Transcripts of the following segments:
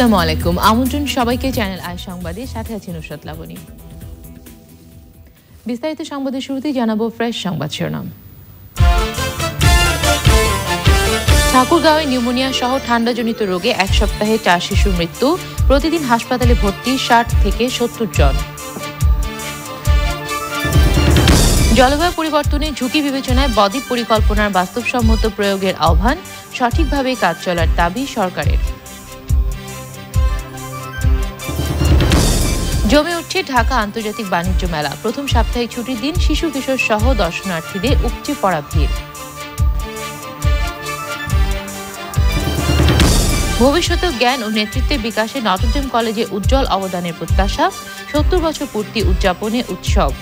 আসসালামু আলাইকুম। আমন্ত্রণ সবাইকে চ্যানেল আই সংবাদে। সাথে আছি নুসরাত লাবণী বিস্তারিত সংবাদের শুরুতেই জানাব ফ্রেশ সংবাদ শিরোনাম। ঠাকুরগাঁওয়ে নিউমোনিয়া সহ ঠান্ডাজনিত রোগে এক সপ্তাহে চার শিশুর মৃত্যু। প্রতিদিন হাসপাতালে ভর্তি ষাট থেকে সত্তর জন। জলবায়ু পরিবর্তনে ঝুঁকি বিবেচনায় বদ্বীপ পরিকল্পনার বাস্তবসম্মত প্রয়োগের আহ্বান। সঠিকভাবে কাজ চলার দাবি সরকারের। জমে উঠছে ঢাকা আন্তর্জাতিক বাণিজ্য মেলা। প্রথম সাপ্তাহিক ছুটির দিন শিশু, কিশোর সহ দর্শনার্থীদের উপচে পড়া ভিড়। ভবিষ্যতে জ্ঞান ও নেতৃত্বের বিকাশে নটরডেম কলেজে উজ্জ্বল অবদানের প্রত্যাশা, সত্তর বছর পূর্তি উদযাপনে উৎসব।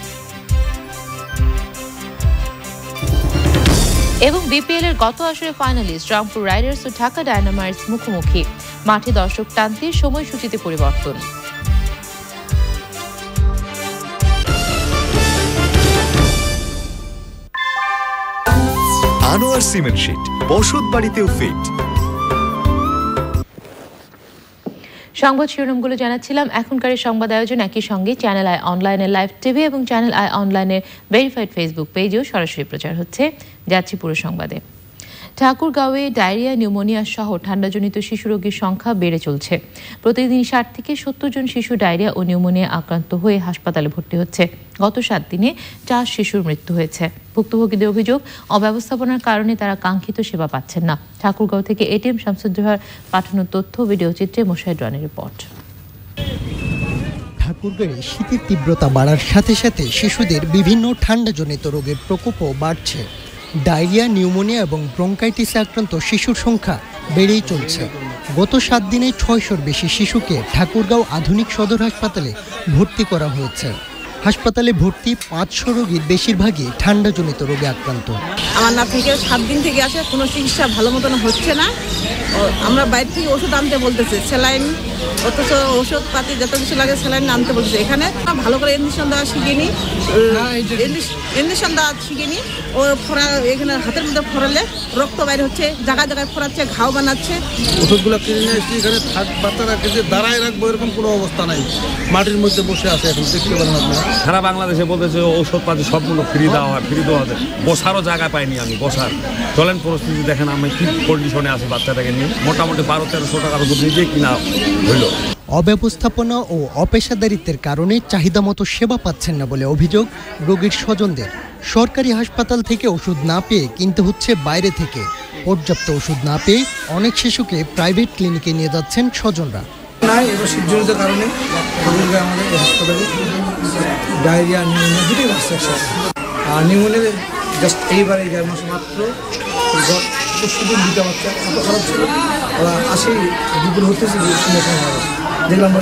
এবং বিপিএল এর গত আসরে ফাইনালিস্ট রংপুর রাইডার্স ও ঢাকা ডায়নামাইটস মুখোমুখি। মাঠে দর্শক টানতে সময়সূচিতে পরিবর্তন। আনোয়ার সিমেন্ট শীট, বসত বাড়িতেও ফিট সংবাদ শিরোনামগুলো জানাচ্ছিলাম। এখনকার সংবাদ আয়োজন একই সঙ্গে চ্যানেল আই অনলাইনে লাইভ টিভি এবং চ্যানেল আই অনলাইনের ভেরিফাইড ফেসবুক পেজেও সরাসরি প্রচার হচ্ছে। যাচ্ছি পুরো সংবাদে। ঠাকুরগাঁওয়ে ডায়রিয়া, নিউমোনিয়া সহ ঠান্ডাজনিত শিশু রোগীর সংখ্যা বেড়ে চলছে। প্রতিদিন ষাট থেকে সত্তর জন শিশু ডায়রিয়া ও নিউমোনিয়া আক্রান্ত হয়ে হাসপাতালে ভর্তি হচ্ছে। গত সাত দিনে চার শিশুর মৃত্যু হয়েছে। ভুক্তভোগীদের অভিযোগ, অব্যবস্থাপনার কারণে তারা কাঙ্ক্ষিত সেবা পাচ্ছেন না। ঠাকুরগাঁও থেকে এটিএম শামসুদ্দোহার পাঠানো তথ্য, ভিডিও চিত্রে মোশাহিদ রানের রিপোর্ট। ঠাকুরগাঁয়ে শীতের তীব্রতা বাড়ার সাথে সাথে শিশুদের বিভিন্ন ঠান্ডাজনিত রোগের প্রকোপও বাড়ছে। ডায়রিয়া, নিউমোনিয়া এবং ব্রঙ্কাইটিসে আক্রান্ত শিশুর সংখ্যা বেড়েই চলছে। গত সাত দিনে ছয়শোর বেশি শিশুকে ঠাকুরগাঁও আধুনিক সদর হাসপাতালে ভর্তি করা হয়েছে। হাসপাতালে ভর্তি পাঁচশো রোগীর বেশিরভাগই ঠান্ডাজনিত রোগে আক্রান্ত। আমার না থেকে সাত দিন থেকে আসে, কোনো চিকিৎসা ভালো মতন হচ্ছে না। আমরা বাইরে থেকে ওষুধ আনতে বলতেছে, স্যালাইন অথচ ওষুধ পাতি যত কিছু লাগে স্যালাইন আনতে বলতেছে এখানে ভালো করে ইঞ্জেকশন দেওয়া শিখিনি। ইঞ্জেকশন দেওয়া শিখিনি। ও ফোড়া এখানে হাতের মধ্যে ফোড়ালে রক্ত বাইরে হচ্ছে জায়গায় জায়গায় ফোড়াচ্ছে ঘাও বানাচ্ছে। ওষুধগুলো কিনে নিয়ে এসেছি এখানে থাক বাচ্চারাকে যে দাঁড়ায় রাখব এরকম কোনো অবস্থা নাই। মাটির মধ্যে বসে আছে এখন দেখতে পারেন আপনারা। সারা বাংলাদেশে বলতেছে ঔষধপাতি সবগুলো ফ্রি দেওয়া হয় ফ্রি দেওয়া হয়। বসারও জায়গা পাইনি আমি বসার। চলেন পরিস্থিতি দেখেন আমি কি কন্ডিশনে আছি বাচ্চাটাকে নিয়ে। মোটামুটি বারো তেরোশো টাকার ওষুধ নিজে কিনা হইল অব্যবস্থাপনা ও অপেশাদারিত্বের কারণে চাহিদা মতো সেবা পাচ্ছেন না বলে অভিযোগ রোগীর স্বজনদের। সরকারি হাসপাতাল থেকে ওষুধ না পেয়ে কিনতে হচ্ছে বাইরে থেকে। পর্যাপ্ত ওষুধ না পেয়ে অনেক শিশুকে প্রাইভেট ক্লিনিকে নিয়ে যাচ্ছেন স্বজনরা। নাই এবার শীতজনিত কারণে ঠাকুরগাঁও আমাদের হাসপাতালে ডায়রিয়া নিউমোনিয়া দুটোই বাচ্চা আর নিউমোনিয়া জাস্ট এইবারে এই মাস মাত্র। শুধু দুটা বাচ্চা এত খারাপ ছিল। ওরা আসি দুপুর হতেছে সময় হবে। দেখলাম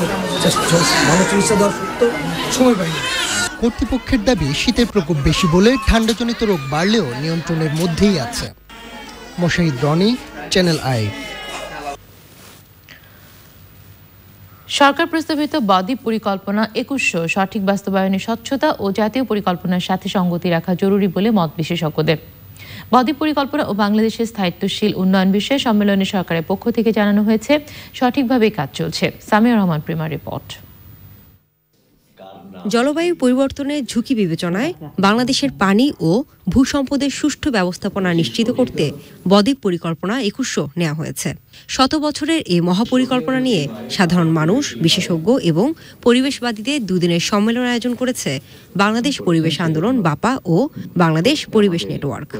just ভালো চিকিৎসা দেওয়ার সত্ত্বেও সময় পাইনি। কর্তৃপক্ষের দাবি, শীতের প্রকোপ বেশি বলে ঠান্ডাজনিত রোগ বাড়লেও নিয়ন্ত্রণের মধ্যেই আছে। মশাই রনি চ্যানেল আই সরকার প্রস্তাবিত বদ্বীপ পরিকল্পনা একুশশো সঠিক বাস্তবায়নে স্বচ্ছতা ও জাতীয় পরিকল্পনার সাথে সঙ্গতি রাখা জরুরি বলে মত বিশেষজ্ঞদের। বদ্বীপ পরিকল্পনা ও বাংলাদেশের স্থায়িত্বশীল উন্নয়ন বিষয়ে সম্মেলনে সরকারের পক্ষ থেকে জানানো হয়েছে সঠিকভাবে কাজ চলছে। সামিয়া রহমান, প্রিমা রিপোর্ট। জলবায়ু পরিবর্তনের ঝুঁকি বিবেচনায় বাংলাদেশের পানি ও ভূসম্পদের সুষ্ঠু ব্যবস্থাপনা নিশ্চিত করতে বদ্বীপ পরিকল্পনা একুশশো নেওয়া হয়েছে। শত বছরের এই মহাপরিকল্পনা নিয়ে সাধারণ মানুষ বিশেষজ্ঞ এবং পরিবেশবাদীদের দুদিনের সম্মেলন আয়োজন করেছে বাংলাদেশ পরিবেশ আন্দোলন বাপা ও বাংলাদেশ পরিবেশ নেটওয়ার্ক।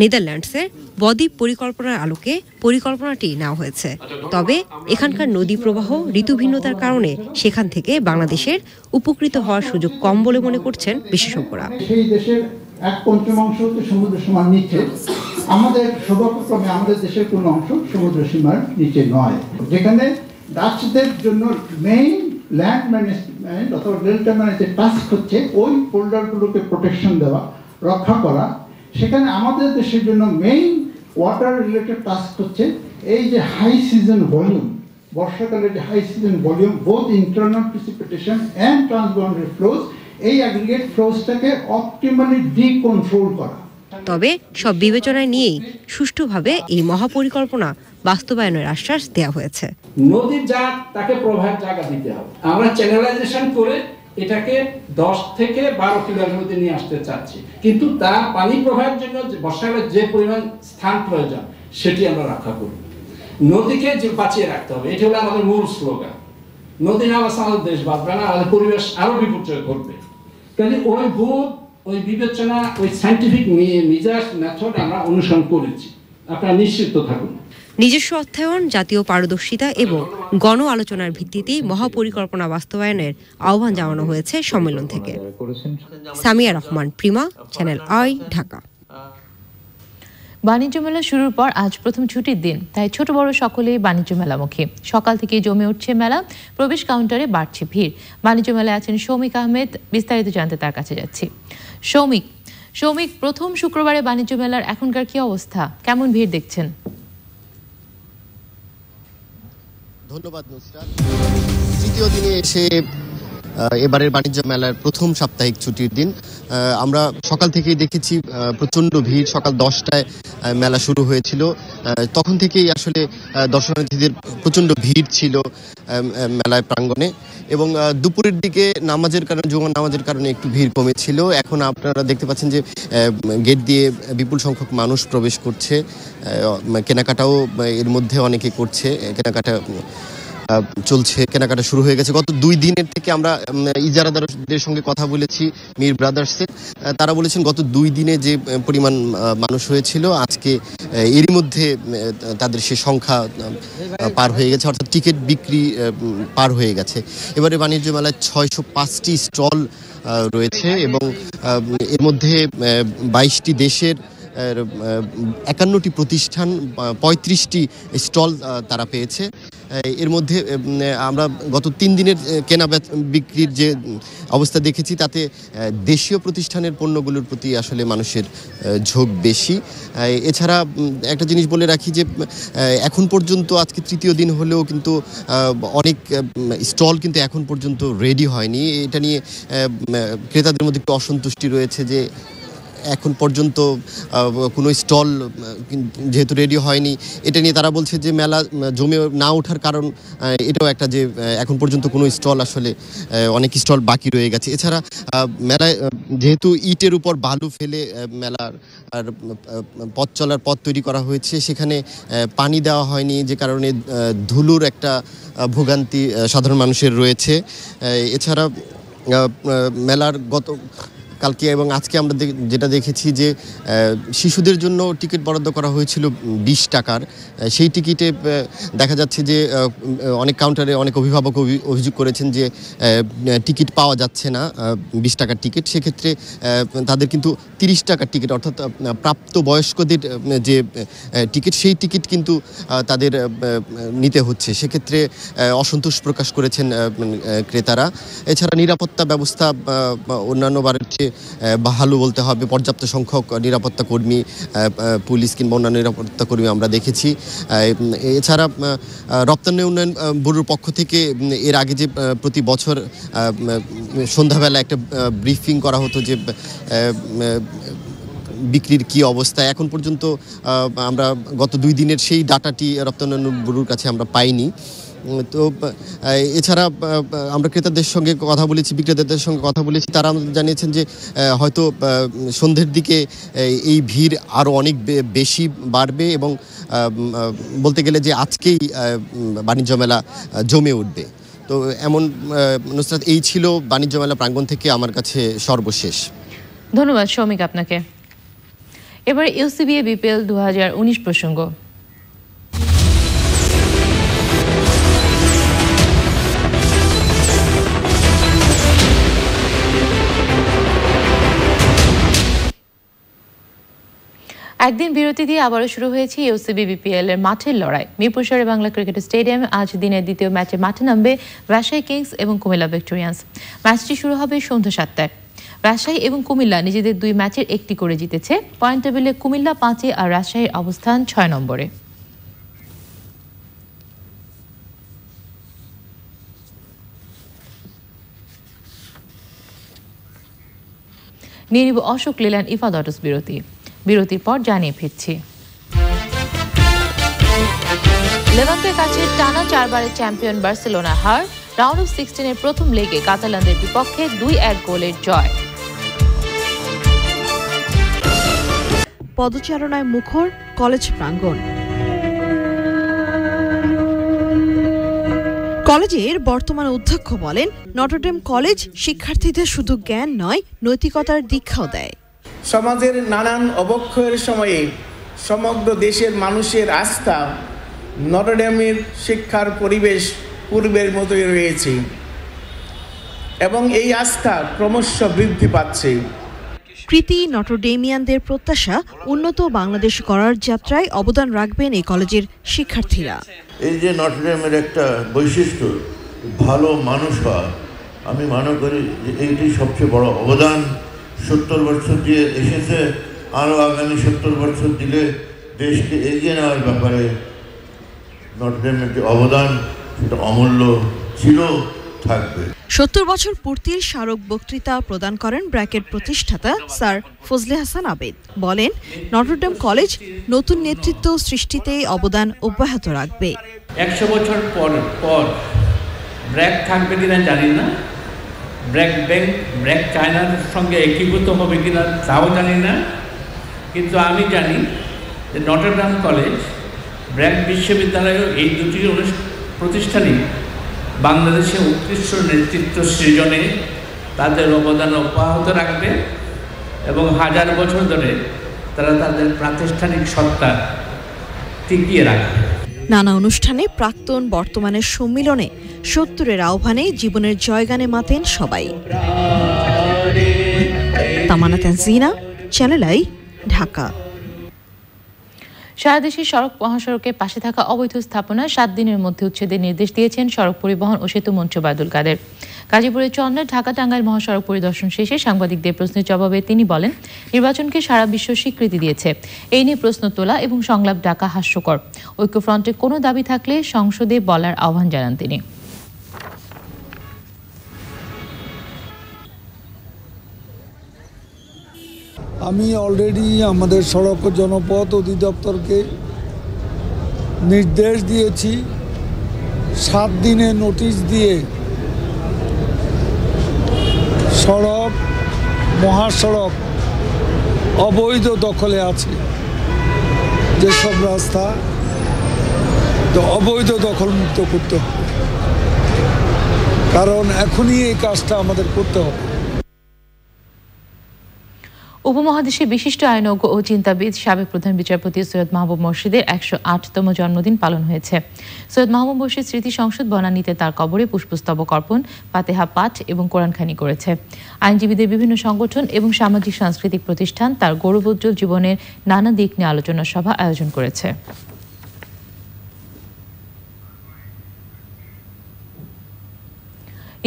নেদারল্যান্ডসের বদ্বীপ পরিকল্পনার আলোকে পরিকল্পনাটি নেওয়া হয়েছে। তবে এখানকার নদী প্রবাহ ঋতুভিন্নতার কারণে সেখান থেকে বাংলাদেশের উপকৃত হওয়ার সুযোগ কম বলে মনে করছেন বিশেষজ্ঞরা। সেই দেশের এক পঞ্চমাংশ সমুদ্র সীমার নিচে। আমাদের সৌভাগ্যক্রমে আমাদের দেশের কোনো অংশ সমুদ্র সীমার নিচে নয়। যেখানে ডাচদের জন্য মেইন ল্যান্ড ম্যানেজমেন্ট অথবা ডেল্টা ম্যানেজের টাস্ক হচ্ছে ওই পোল্ডারগুলোকে প্রোটেকশন দেওয়া, রক্ষা করা সেখানে আমাদের দেশের জন্য মেইন ওয়াটার রিলেটেড টাস্ক হচ্ছে এই যে হাই সিজন ভলিউম বর্ষাকালে যে high season volume both internal precipitation and transboundary flows এই অ্যাগ্রিগেট ফ্লোজটাকে অপটিমালি ডিকন্ট্রোল করা। তবে সব বিবেচনায় নিয়েই সুষ্ঠুভাবে এই মহাপরিকল্পনা বাস্তবায়নের আশ্বাস দেওয়া হয়েছে। নদীর যা তাকে প্রবাহের জায়গা দিতে হবে। আমরা চ্যানেলাইজেশন করে এটাকে দশ থেকে বারো কিলোর মধ্যে নিয়ে আসতে চাচ্ছি। কিন্তু তার পানি প্রবাহের জন্য বর্ষাকালে যে পরিমাণ স্থান প্রয়োজন, সেটি আমরা রক্ষা করব নদীকে যে বাঁচিয়ে রাখতে হবে, এটি হলো আমাদের মূল স্লোগান। নদী না বাঁচা আমাদের দেশ বাঁচবে না, আমাদের পরিবেশ আরও বিপর্যয় ঘটবে। কাজে ওই বোধ, ওই বিবেচনা, ওই সাইন্টিফিক মিজাজ মেথড আমরা অনুসরণ করেছি। আপনারা নিশ্চিত থাকুন। নিজস্ব অর্থায়ন, জাতীয় পারদর্শিতা এবং গণ আলোচনার ভিত্তিতেই মহাপরিকল্পনা বাস্তবায়নের আহ্বান জানানো হয়েছে সম্মেলন থেকে। Samia Rahman, Prima, channel I, Dhaka. বাণিজ্য মেলা শুরুর পর আজ প্রথম ছুটির দিন, তাই ছোট বড় সকলেই বাণিজ্য মেলামুখী। সকাল থেকে জমে উঠছে মেলা, প্রবেশ কাউন্টারে বাড়ছে ভিড়। বাণিজ্য মেলায় আছেন সৌমিক আহমেদ, বিস্তারিত জানতে তার কাছে যাচ্ছি। সৌমিক সৌমিক, প্রথম শুক্রবারে বাণিজ্য মেলার এখনকার কি অবস্থা? কেমন ভিড় দেখছেন? ধন্যবাদ, নুসরাত। তৃতীয় দিনে এসে এবারের বাণিজ্য মেলার প্রথম সাপ্তাহিক ছুটির দিন। আমরা সকাল থেকেই দেখেছি প্রচণ্ড ভিড়। সকাল দশটায় মেলা শুরু হয়েছিল। তখন থেকেই আসলে দর্শনার্থীদের প্রচণ্ড ভিড় ছিল মেলায় প্রাঙ্গণে। এবং দুপুরের দিকে নামাজের কারণে, জুমার নামাজের কারণে একটু ভিড় কমেছিল। এখন আপনারা দেখতে পাচ্ছেন যে গেট দিয়ে বিপুল সংখ্যক মানুষ প্রবেশ করছে। কেনাকাটাও, এর মধ্যে অনেকে করছে। কেনাকাটা চলছে, কেনাকাটা শুরু হয়ে গেছে। গত দুই দিনের থেকে আমরা ইজারাদারদের সঙ্গে কথা বলেছি, মির ব্রাদার্সের। তারা বলেছেন গত দুই দিনে যে পরিমাণ মানুষ হয়েছিল, আজকে এরই মধ্যে তাদের সে সংখ্যা পার হয়ে গেছে, অর্থাৎ টিকিট বিক্রি পার হয়ে গেছে। এবারে বাণিজ্য মেলায় ছয়শো পাঁচটি স্টল রয়েছে এবং এর মধ্যে বাইশটি দেশের একান্নটি প্রতিষ্ঠান পঁয়ত্রিশটি স্টল তারা পেয়েছে। এর মধ্যে আমরা গত তিন দিনের কেনা বিক্রির যে অবস্থা দেখেছি, তাতে দেশীয় প্রতিষ্ঠানের পণ্যগুলোর প্রতি আসলে মানুষের ঝোঁক বেশি। এছাড়া একটা জিনিস বলে রাখি যে এখন পর্যন্ত, আজকে তৃতীয় দিন হলেও কিন্তু অনেক স্টল কিন্তু এখন পর্যন্ত রেডি হয়নি। এটা নিয়ে ক্রেতাদের মধ্যে একটু অসন্তুষ্টি রয়েছে যে এখন পর্যন্ত কোনো স্টল যেহেতু রেডি হয়নি, এটা নিয়ে তারা বলছে যে মেলা, জমে না ওঠার কারণ এটাও একটা যে এখন পর্যন্ত কোনো স্টল আসলে অনেক স্টল বাকি রয়ে গেছে। এছাড়া মেলায় যেহেতু ইটের উপর বালু ফেলে মেলার, আর পথ চলার পথ তৈরি করা হয়েছে, সেখানে পানি দেওয়া হয়নি, যে কারণে ধুলোর একটা ভোগান্তি সাধারণ মানুষের রয়েছে। এছাড়া মেলার গত কালকে এবং আজকে আমরা যেটা দেখেছি যে শিশুদের জন্য টিকিট বরাদ্দ করা হয়েছিল বিশ টাকার। সেই টিকিটে দেখা যাচ্ছে যে অনেক কাউন্টারে অনেক অভিভাবক অভি- অভিযোগ করেছেন যে টিকিট পাওয়া যাচ্ছে না বিশ টাকার টিকিট। সেক্ষেত্রে তাদের কিন্তু তিরিশ টাকার টিকিট, অর্থাৎ প্রাপ্ত বয়স্কদের যে টিকিট, সেই টিকিট কিন্তু তাদের নিতে হচ্ছে। সেক্ষেত্রে অসন্তোষ প্রকাশ করেছেন ক্রেতারা। এছাড়া নিরাপত্তা ব্যবস্থা অন্যান্য বারের চেয়ে ভালো বলতে হবে। পর্যাপ্ত সংখ্যক নিরাপত্তা কর্মী পুলিশ কিংবা অন্যান্য নিরাপত্তা কর্মী আমরা দেখেছি। এছাড়া রপ্তানি উন্নয়ন ব্যুরোর পক্ষ থেকে এর আগে যে প্রতি বছর সন্ধ্যাবেলা একটা ব্রিফিং করা হতো যে বিক্রির কি অবস্থা। এখন পর্যন্ত আমরা গত দুই দিনের সেই ডাটাটি রপ্তানি ব্যুরোর কাছে আমরা পাইনি। তো এছাড়া আমরা ক্রেতাদের সঙ্গে কথা বলেছি, বিক্রেতাদের সঙ্গে কথা বলেছি, তারা আমাদের জানিয়েছেন যে হয়তো সন্ধ্যের দিকে এই ভিড় আরও অনেক বেশি বাড়বে এবং বলতে গেলে যে আজকেই বাণিজ্য মেলা জমে উঠবে। তো, এমন নুসরাত, এই ছিল বাণিজ্য মেলা প্রাঙ্গণ থেকে আমার কাছে সর্বশেষ। ধন্যবাদ, সৌমিক আপনাকে। এবারে ইউসিবিএ বিপিএল দুহাজার উনিশ প্রসঙ্গ। একদিন বিরতি দিয়ে আবারও শুরু হয়েছে ইউসিবি বিপিএল এর মাঠের লড়াই। মিরপুর শহরে বাংলা ক্রিকেট স্টেডিয়ামে আজ দিনের দ্বিতীয় ম্যাচে মাঠে নামবে রাজশাহী কিংস এবং কুমিল্লা ভিক্টোরিয়ান্স। ম্যাচটি শুরু হবে সন্ধ্যা সাতটায়। রাজশাহী এবং কুমিল্লা নিজেদের দুই ম্যাচের একটি করে জিতেছে। পয়েন্ট টেবিলে কুমিল্লা পাঁচে আর রাজশাহীর অবস্থান ছয় নম্বরে। নিয়ে অশোক, লেলান ইফাদটস বিরতি। বিরতির পর জানিয়ে ফিরছি। লেভান্তের কাছে টানা চারবারের চ্যাম্পিয়ন বার্সেলোনা হার, রাউন্ড অফ সিক্সটিনের প্রথম লেগে কাতালানদের বিপক্ষে দুই এক গোলের জয়। পদচারণায় মুখর কলেজ প্রাঙ্গণ। কলেজের বর্তমান অধ্যক্ষ বলেন, নটরডেম কলেজ শিক্ষার্থীদের শুধু জ্ঞান নয়, নৈতিকতার দীক্ষাও দেয়। সমাজের নানান অবক্ষয়ের সময়ে সমগ্র দেশের মানুষের আস্থা নটরডেমের শিক্ষার পরিবেশ পূর্বের মতোই রয়েছে এবং এই আস্থা ক্রমশ বৃদ্ধি পাচ্ছে। কৃতি নটরডেমিয়ানদের প্রত্যাশা উন্নত বাংলাদেশ করার যাত্রায় অবদান রাখবেন এই কলেজের শিক্ষার্থীরা। এই যে নটরডেমের একটা বৈশিষ্ট্য ভালো মানুষ হওয়া আমি মনে করি যে এইটি সবচেয়ে বড় অবদান। সত্তর বছর দিয়ে এসেছে আরও আগামী সত্তর বছর দিলে দেশকে এগিয়ে নেওয়ার ব্যাপারে নটরডেমের যে অবদান সেটা অমূল্য ছিল থাকবে। সত্তর বছর পূর্তির স্মারক বক্তৃতা প্রদান করেন ব্র্যাকের প্রতিষ্ঠাতা স্যার ফজলে হাসান আবেদ। বলেন নটরডেম কলেজ নতুন নেতৃত্ব সৃষ্টিতে অবদান অব্যাহত রাখবে। একশো বছর পর পর ব্র্যাক থাকবে কিনা জানি না। ব্র্যাক ব্যাংক ব্র্যাক চায়নার সঙ্গে একীভূত হবে কিনা তাও জানি না। কিন্তু আমি জানি যে নটরডাম কলেজ, ব্র্যাক বিশ্ববিদ্যালয় এই দুটি প্রতিষ্ঠানই বাংলাদেশে উৎকৃষ্ট নেতৃত্ব সৃজনে তাদের অবদান অব্যাহত রাখবে এবং হাজার বছর ধরে তারা তাদের প্রাতিষ্ঠানিক সত্তা টিকিয়ে রাখবে। নানা অনুষ্ঠানে প্রাক্তন বর্তমানের সম্মিলনে সত্তরের আহ্বানে জীবনের জয়গানে মাতেন সবাই। Tamana Tanjina, channel I, Dhaka. সারা দেশের সড়ক মহাসড়কের পাশে থাকা অবৈধ স্থাপনা সাত দিনের মধ্যে উচ্ছেদের নির্দেশ দিয়েছেন সড়ক পরিবহন ও সেতু মন্ত্রী বাদুল কাদের গাজীপুরের চন্দ্রের ঢাকা টাঙ্গাইল মহাসড়ক পরিদর্শন শেষে সাংবাদিকদের প্রশ্নের জবাবে তিনি বলেন, নির্বাচনকে সারা বিশ্ব স্বীকৃতি দিয়েছে। এই নিয়ে প্রশ্ন তোলা এবং সংলাপ ডাকা হাস্যকর। ঐক্যফ্রন্টের কোনো দাবি থাকলে সংসদে বলার আহ্বান জানান তিনি। আমি অলরেডি আমাদের সড়ক জনপথ অধিদপ্তরকে নির্দেশ দিয়েছি। সাত দিনে নোটিশ দিয়ে সড়ক, মহাসড়ক অবৈধ দখলে আছে। যেসব রাস্তা অবৈধ দখলমুক্ত করতে হবে। কারণ এখনই এই কাজটা আমাদের করতে হবে। উপমহাদেশে বিশিষ্ট আইনজ্ঞ ও চিন্তাবিদ, সাবেক প্রধান বিচারপতি সৈয়দ মাহবুব মর্শিদের একশো আটতম জন্মদিন পালন হয়েছে। সৈয়দ মাহবুব মর্শিদ স্মৃতি সংসদ বনানীতে তার কবরে পুষ্পস্তবক অর্পণ পাতেহা পাঠ এবং কোরআনখানি করেছে। আইনজীবীদের বিভিন্ন সংগঠন এবং সামাজিক সাংস্কৃতিক প্রতিষ্ঠান তার গৌরবোজ্জ্বল জীবনের নানা দিক নিয়ে আলোচনা সভা আয়োজন করেছে।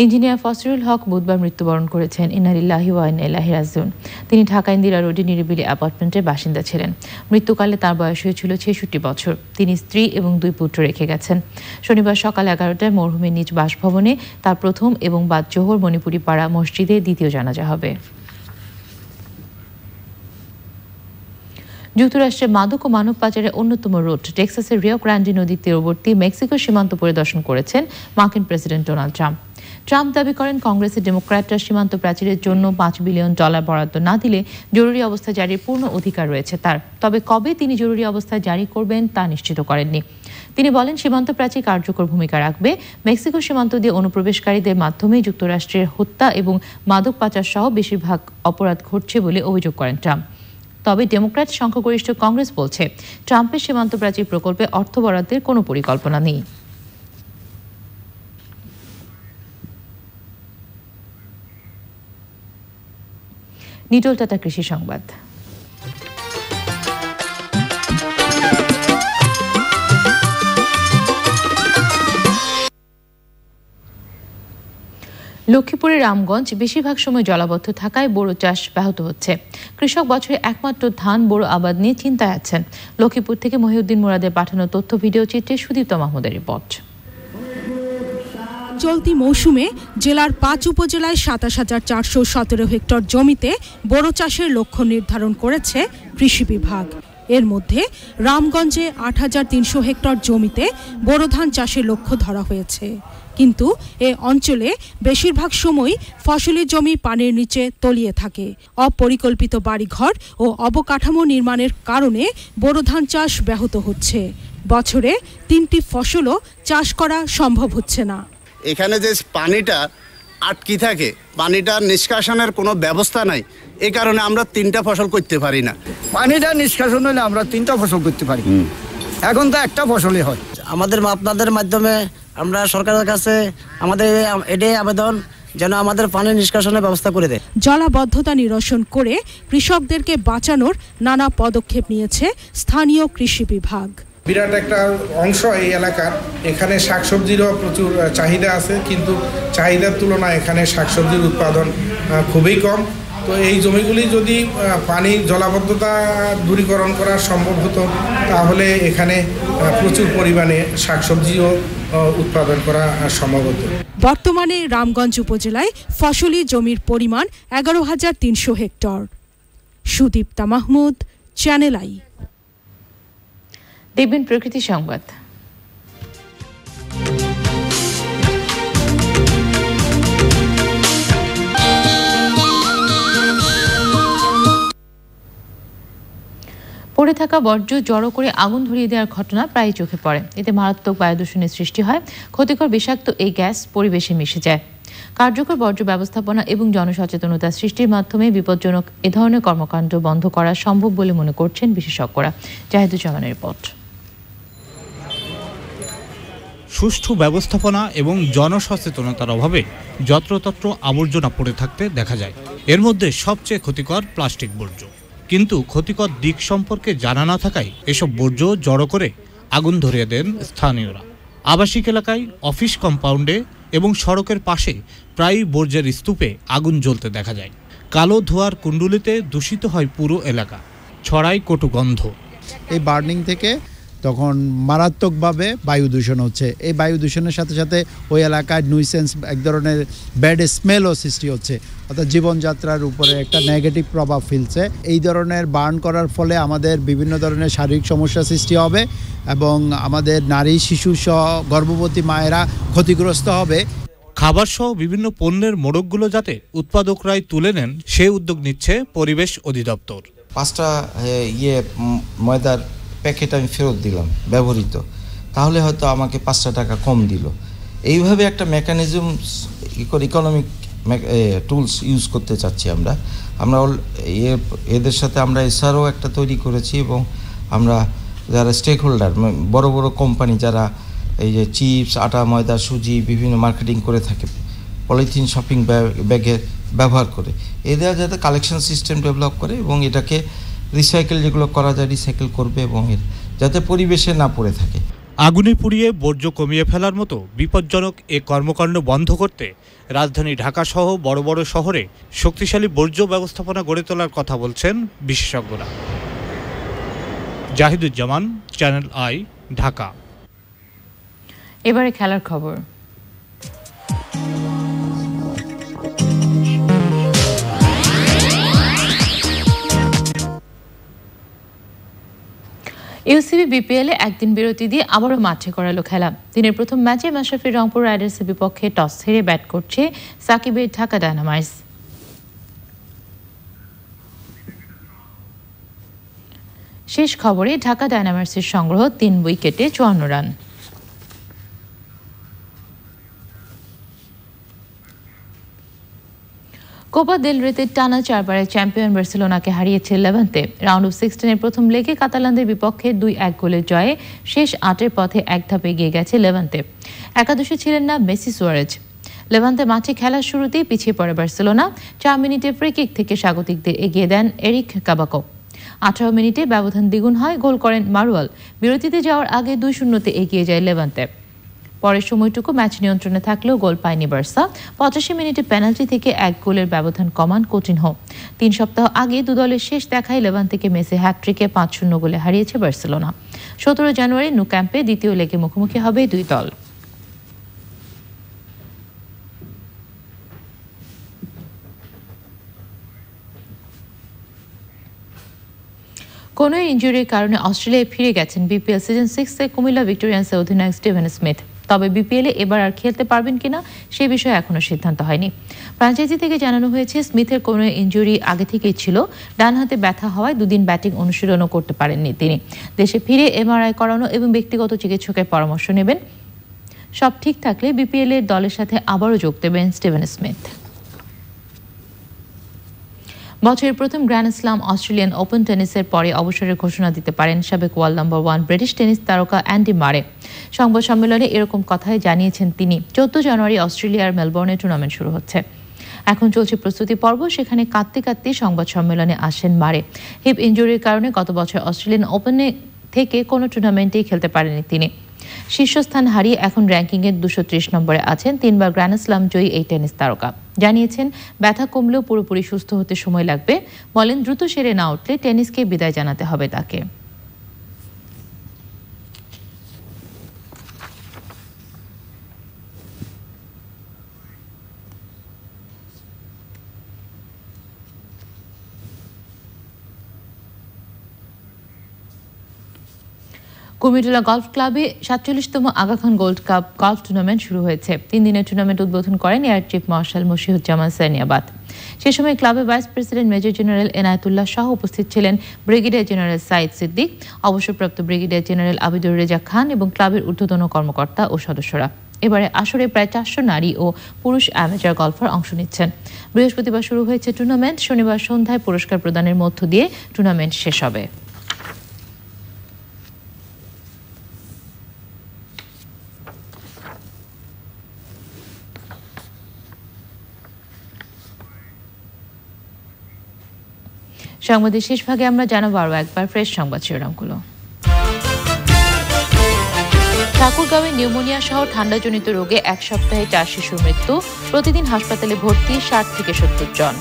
ইঞ্জিনিয়ার ফসরুল হক বুধবার মৃত্যুবরণ করেছেন। ইনারিল্লাহি ওয়াইন এলাহি রাজুন তিনি ঢাকা ইন্দিরা রোডে নিরিবিলি অ্যাপার্টমেন্টের বাসিন্দা ছিলেন। মৃত্যুকালে তার বয়স হয়েছিল ছেষট্টি বছর। তিনি স্ত্রী এবং দুই পুত্র রেখে গেছেন। শনিবার সকাল এগারোটায় মরহুমের নিজ বাসভবনে তার প্রথম এবং বাদ জোহর মণিপুরি পাড়া মসজিদে দ্বিতীয় জানাজা হবে। যুক্তরাষ্ট্রের মাদক ও মানব পাচারের অন্যতম রুট টেক্সাসের রিও গ্র্যান্ডি নদীর তীরবর্তী মেক্সিকো সীমান্ত পরিদর্শন করেছেন মার্কিন প্রেসিডেন্ট ডোনাল্ড ট্রাম্প। ট্রাম্প দাবি করেন কংগ্রেসের ডেমোক্র্যাটরা সীমান্ত প্রাচীরের জন্য পাঁচ বিলিয়ন ডলার বরাদ্দ না দিলে জরুরি অবস্থা জারির পূর্ণ অধিকার রয়েছে তার। তবে কবে তিনি জরুরি অবস্থা জারি করবেন তা নিশ্চিত করেননি। তিনি বলেন, সীমান্ত প্রাচীর কার্যকর ভূমিকা রাখবে। মেক্সিকো সীমান্ত দিয়ে অনুপ্রবেশকারীদের মাধ্যমে যুক্তরাষ্ট্রের হত্যা এবং মাদক পাচার সহ বেশিরভাগ অপরাধ ঘটছে বলে অভিযোগ করেন ট্রাম্প। তবে ডেমোক্র্যাট সংখ্যাগরিষ্ঠ কংগ্রেস বলছে, ট্রাম্পের সীমান্ত প্রাচীর প্রকল্পে অর্থ বরাদ্দের কোনো পরিকল্পনা নেই। নিটল টাটা কৃষি সংবাদ। লক্ষ্মীপুরের রামগঞ্জ বেশিরভাগ সময় জলাবদ্ধ থাকায় বোরো চাষ ব্যাহত হচ্ছে। কৃষক বছরে একমাত্র ধান, বোরো, আবাদ নিয়ে চিন্তায় আছেন। লক্ষ্মীপুর থেকে মহিউদ্দিন মুরাদের পাঠানো তথ্য ভিডিও চিত্রে সুদীপ্ত মাহমুদের রিপোর্ট। চলতি মৌসুমে জেলার পাঁচ উপজেলায় সাতাশ হাজার চারশো সতেরো হেক্টর জমিতে বোরো চাষের লক্ষ্য নির্ধারণ করেছে কৃষি বিভাগ। এর মধ্যে রামগঞ্জে আট হাজার তিনশো হেক্টর জমিতে বোরো ধান চাষের লক্ষ্য ধরা হয়েছে। কিন্তু এ অঞ্চলে বেশিরভাগ সময় ফসলের জমি পানির নিচে তলিয়ে থাকে। অপরিকল্পিত বাড়িঘর ও অবকাঠামো নির্মাণের কারণে বোরো ধান চাষ ব্যাহত হচ্ছে। বছরে তিনটি ফসলও চাষ করা সম্ভব হচ্ছে না। এখানে যে পানিটা আটকি থাকে পানিটা নিষ্কাশনের কোনো ব্যবস্থা নাই। এ কারণে আমরা তিনটা ফসল করতে পারি না। পানিটা নিষ্কাশন হলে আমরা তিনটা ফসল করতে পারি। এখন তো একটা ফসলই হয়। আমাদের আপনাদের মাধ্যমে আমরা সরকারের কাছে আমাদের এটাই আবেদন যেন আমাদের পানি নিষ্কাশনের ব্যবস্থা করে দেয়। জলাবদ্ধতা নিরসন করে কৃষকদেরকে বাঁচানোর নানা পদক্ষেপ নিয়েছে স্থানীয় কৃষি বিভাগ। বিরাট একটা অংশ এই এলাকার। এখানে শাকসবজিরও প্রচুর চাহিদা আছে, কিন্তু চাহিদার তুলনায় এখানে শাকসবজির উৎপাদন খুবই কম। তো এই জমিগুলি যদি পানি জলাবদ্ধতা দূরীকরণ করা সম্ভব হতো, তাহলে এখানে প্রচুর পরিমাণে শাকসবজিও উৎপাদন করা সম্ভব হতো। বর্তমানে রামগঞ্জ উপজেলায় ফসলি জমির পরিমাণ এগারো হাজার তিনশো hectare. Sudipta Mahmud, channel I. দেখবেন প্রকৃতি সংবাদ। পড়ে থাকা বর্জ্য জড়ো করে আগুন ধরিয়ে দেওয়ার ঘটনা প্রায় চোখে পড়ে। এতে মারাত্মক বায়ু দূষণের সৃষ্টি হয়, ক্ষতিকর বিষাক্ত এই গ্যাস পরিবেশে মিশে যায়। কার্যকর বর্জ্য ব্যবস্থাপনা এবং জনসচেতনতা সৃষ্টির মাধ্যমে বিপজ্জনক এ ধরনের কর্মকাণ্ড বন্ধ করা সম্ভব বলে মনে করছেন বিশেষজ্ঞরা। জাহিদুজ্জামানের রিপোর্ট। সুষ্ঠু ব্যবস্থাপনা এবং জনসচেতনতার অভাবে যত্রতত্র আবর্জনা পড়ে থাকতে দেখা যায়। এর মধ্যে সবচেয়ে ক্ষতিকর প্লাস্টিক বর্জ্য। কিন্তু ক্ষতিকর দিক সম্পর্কে জানা না থাকায় এসব বর্জ্য জড়ো করে আগুন ধরিয়ে দেন স্থানীয়রা। আবাসিক এলাকায় অফিস কম্পাউন্ডে এবং সড়কের পাশে প্রায়ই বর্জ্যের স্তূপে আগুন জ্বলতে দেখা যায়। কালো ধোয়ার কুণ্ডুলিতে দূষিত হয় পুরো এলাকা। ছড়ায় কটু গন্ধ। এই বার্নিং থেকে তখন মারাত্মকভাবে বায়ু দূষণ হচ্ছে। এই বায়ু দূষণের সাথে সাথে ওই এলাকায় নুইসেন্স এক ধরনের ব্যাড স্মেলও সৃষ্টি হচ্ছে। অর্থাৎ জীবনযাত্রার উপরে একটা নেগেটিভ প্রভাব ফেলছে। এই ধরনের বার্ন করার ফলে আমাদের বিভিন্ন ধরনের শারীরিক সমস্যা সৃষ্টি হবে এবং আমাদের নারী শিশু সহ গর্ভবতী মায়েরা ক্ষতিগ্রস্ত হবে। খাবার সহ বিভিন্ন পণ্যের মোড়কগুলো যাতে উৎপাদকরাই তুলে নেন সে উদ্যোগ নিচ্ছে পরিবেশ অধিদপ্তর। পাঁচটা ইয়ে ময়দার প্যাকেট আমি ফেরত দিলাম, ব্যবহৃত। তাহলে হয়তো আমাকে পাঁচটা টাকা কম দিল। এইভাবে একটা মেকানিজম ইকোনমিক টুলস ইউজ করতে চাচ্ছি আমরা। আমরা এদের সাথে আমরা এসআরও একটা তৈরি করেছি এবং আমরা যারা স্টেক হোল্ডার বড় বড় কোম্পানি যারা এই যে চিপস আটা, ময়দা, সুজি, বিভিন্ন মার্কেটিং করে থাকে পলিথিন শপিং ব্যাগের ব্যবহার করে। এদের যাতে কালেকশন সিস্টেম ডেভেলপ করে এবং এটাকে রিসাইকেল যেগুলো করা যায় রিসাইকেল করবে এবং এর যাতে পরিবেশে না পড়ে থাকে। আগুনে পুড়িয়ে বর্জ্য কমিয়ে ফেলার মতো বিপজ্জনক এ কর্মকাণ্ড বন্ধ করতে রাজধানী ঢাকা সহ বড় বড় শহরে শক্তিশালী বর্জ্য ব্যবস্থাপনা গড়ে তোলার কথা বলছেন বিশেষজ্ঞরা। Zahiduzzaman channel I Dhaka. এবারে খেলার খবর। ইউসিবি বিপিএলে একদিন বিরতি দিয়ে আবারও মাঠে করালো খেলা। দিনের প্রথম ম্যাচে মাশরাফি রংপুর রাইডার্সের বিপক্ষে টস হেরে ব্যাট করছে সাকিবের ঢাকা ডায়নামাইটস। শেষ খবরে ঢাকা ডায়নামার্সের সংগ্রহ তিন উইকেটে চুয়ান্ন রান। কোপা দেল রেতে টানা চারবারের চ্যাম্পিয়ন বার্সেলোনাকে হারিয়েছে লেভান্তে রাউন্ড অফ সিক্সটিনের প্রথম লেগে কাতালানদের বিপক্ষে দুই এক গোলের জয়ে শেষ আটের পথে এক ধাপ এগিয়ে গেছে লেভান্তে একাদশে ছিলেন না মেসি সুয়ারেজ। লেভান্তে মাঠে খেলার শুরুতেই পিছিয়ে পড়ে বার্সেলোনা। চার মিনিটে ফ্রি কিক থেকে স্বাগতিকদের এগিয়ে দেন এরিক কাবাকো। আঠারো মিনিটে ব্যবধান দ্বিগুণ হয়, গোল করেন মারুয়াল। বিরতিতে যাওয়ার আগে দুই শূন্যতে এগিয়ে যায় লেভান্তে পরের সময়টুকু ম্যাচ নিয়ন্ত্রণে থাকলেও গোল পায়নি বার্সা। পঁচাশি মিনিটে পেনাল্টি থেকে এক গোলের ব্যবধান কমান কোচিনহো তিন সপ্তাহ আগে দু দলের শেষ দেখায় লেভান থেকে মেসি হ্যাট্রিকে পাঁচ শূন্য গোলে হারিয়েছে বার্সেলোনা। সতেরো জানুয়ারি নু ক্যাম্পে দ্বিতীয় লেগে মুখোমুখি হবে দুই দল। কোনো ইঞ্জুরির কারণে অস্ট্রেলিয়ায় ফিরে গেছেন বিপিএল সিজন সিক্সে কুমিল্লা ভিক্টোরিয়ান্সের অধিনায়ক স্টিভেন স্মিথ। তবে বিপিএলে এবার আর খেলতে পারবেন কিনা সে বিষয়ে এখনও সিদ্ধান্ত হয়নি। ফ্রাঞ্চাইজি থেকে জানানো হয়েছে, স্মিথের কোনো ইঞ্জুরি আগে থেকেই ছিল। ডান হাতে ব্যথা হওয়ায় দুদিন ব্যাটিং অনুশীলনও করতে পারেননি তিনি। দেশে ফিরে এমআরআই করানো এবং ব্যক্তিগত চিকিৎসকের পরামর্শ নেবেন। সব ঠিক থাকলে বিপিএল এর দলের সাথে আবারও যোগ দেবেন স্টিভেন স্মিথ। বছরের প্রথম গ্র্যান্ড স্লাম অস্ট্রেলিয়ান ওপেন টেনিসের পরে অবসরের ঘোষণা দিতে পারেন সাবেক world number one British tennis তারকা অ্যান্ডি মারে। সংবাদ সম্মেলনে এরকম কথাই জানিয়েছেন তিনি। চোদ্দ জানুয়ারি অস্ট্রেলিয়ার মেলবোর্নে টুর্নামেন্ট শুরু হচ্ছে। এখন চলছে প্রস্তুতি পর্ব, সেখানে কাঁদতে কাঁদতে সংবাদ সম্মেলনে আসেন মারে। হিপ ইঞ্জুরির কারণে গত বছর অস্ট্রেলিয়ান ওপেনে থেকে কোনো টুর্নামেন্টেই খেলতে পারেনি তিনি। শীর্ষস্থান হারিয়ে এখন র্যাঙ্কিংয়ের দুশো ত্রিশ নম্বরে আছেন তিনবার গ্র্যান্ড স্লাম জয়ী এই টেনিস তারকা। জানিয়েছেন, ব্যথা কমলেও পুরোপুরি সুস্থ হতে সময় লাগবে। বলেন, দ্রুত সেরে না উঠলে টেনিসকে বিদায় জানাতে হবে তাকে। কুমিটোলা গলফ ক্লাবে সাতচল্লিশতম Aga Khan gold cup golf tournament শুরু হয়েছে। তিন দিনের টুর্নামেন্ট উদ্বোধন করেন air chief marshal Mushihuzzaman Saniabad. সে সময় ক্লাবের vice president major general Enayetullah সহ উপস্থিত ছিলেন ব্রিগেডিয়ার জেনারেল সাইদ সিদ্দিক, অবসরপ্রাপ্ত ব্রিগেডিয়ার জেনারেল আবিদুর রেজা খান এবং ক্লাবের ঊর্ধ্বতন কর্মকর্তা ও সদস্যরা। এবারে আসরে প্রায় চারশো নারী ও পুরুষ অ্যামেচার গলফার অংশ নিচ্ছেন। বৃহস্পতিবার শুরু হয়েছে টুর্নামেন্ট। শনিবার সন্ধ্যায় পুরস্কার প্রদানের মধ্য দিয়ে টুর্নামেন্ট শেষ হবে। সংবাদের শেষ ভাগে আমরা জানাব আরও একবার ফ্রেশ সংবাদ শিরোনামগুলো। ঠাকুরগাঁওয়ে নিউমোনিয়া সহ ঠান্ডাজনিত রোগে এক সপ্তাহে চার শিশুর মৃত্যু, প্রতিদিন হাসপাতালে ভর্তি ষাট থেকে সত্তর জন।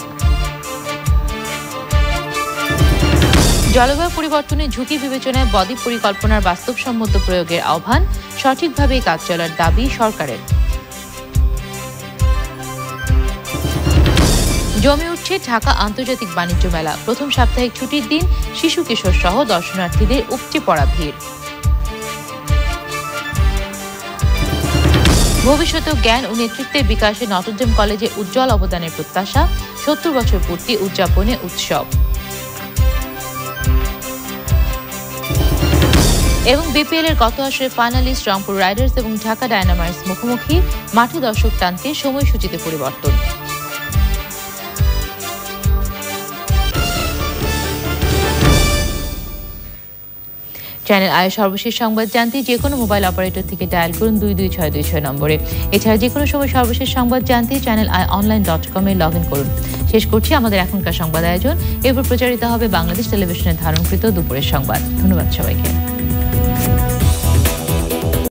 জলবায়ু পরিবর্তনের ঝুঁকি বিবেচনায় বদ্বীপ পরিকল্পনার বাস্তবসম্মত প্রয়োগের আহ্বান, সঠিকভাবে কাজ চলার দাবি সরকারের। জমে উঠছে ঢাকা আন্তর্জাতিক বাণিজ্য মেলা, প্রথম সাপ্তাহিক ছুটির দিন শিশু কিশোর সহ দর্শনার্থীদের উপচে পড়া ভিড়। ভবিষ্যতে জ্ঞান ও নেতৃত্বের বিকাশে নটরডেম কলেজে উজ্জ্বল অবদানের প্রত্যাশা, সত্তর বছর পূর্তি উদযাপনে উৎসব। এবং বিপিএল এর গত আসরে ফাইনালিস্ট রংপুর রাইডার্স এবং ঢাকা ডায়নামাইটস মুখোমুখি মাঠে দর্শক টানতে সময়সূচিতে পরিবর্তন। চ্যানেল আয় সর্বশেষ সংবাদ জানতে যে কোনো মোবাইল অপারেটর থেকে ডায়াল করুন দুই দুই ছয় দুই ছয় নম্বরে। এছাড়া যে কোনো সময় সর্বশেষ সংবাদ জানতে চ্যানেল আয় অনলাইন ডট কমে লগ ইন করুন। শেষ করছি আমাদের এখনকার সংবাদ আয়োজন। এরপর প্রচারিত হবে বাংলাদেশ টেলিভিশনের ধারণকৃত দুপুরের সংবাদ। ধন্যবাদ সবাইকে।